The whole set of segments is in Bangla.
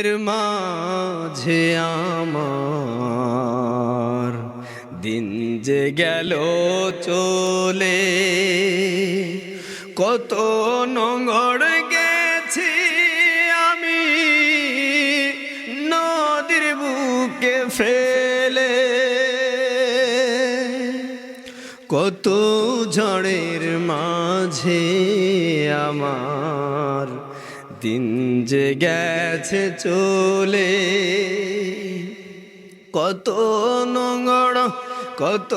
এর মাঝে আমার দিন যে গেল চলে, কত নোংর গেছি আমি নদীর বুকে ফেলে, কত ঝড়ের মাঝে আমার দিন যে গেছে চলে, কত নোংর কত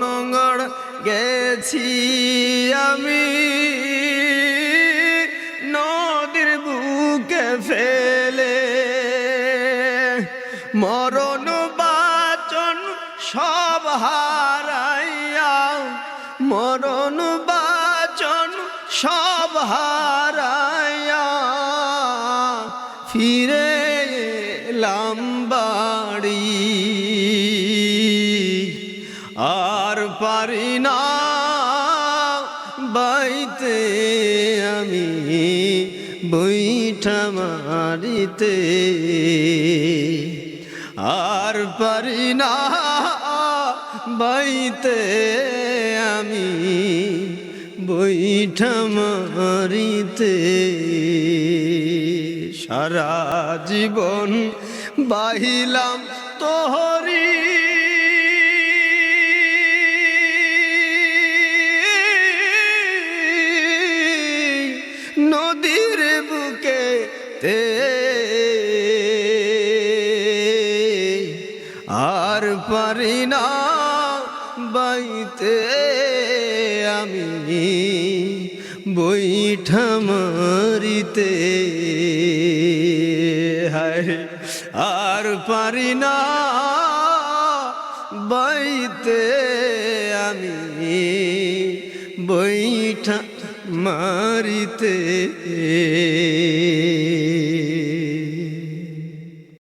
নোংর গেছি আমি। নদীর বুকে ফেলে মরণ বাচন সব হারাইয়া, মরণ বাচন সব হারাইয়া ফিরে এলাম বাড়ি আর পারি না বাইতে আমি বইঠা মারিতে। আর পারি না বাইতে আমি বইঠা মারিতে। সারা জীবন বাহিলাম তোহরি। নদীর বুকে তে আর পারি না বাইতে আমি বইঠা মারিতে হায় আর পারি না বাইতে আমি বৈঠা মারিতে।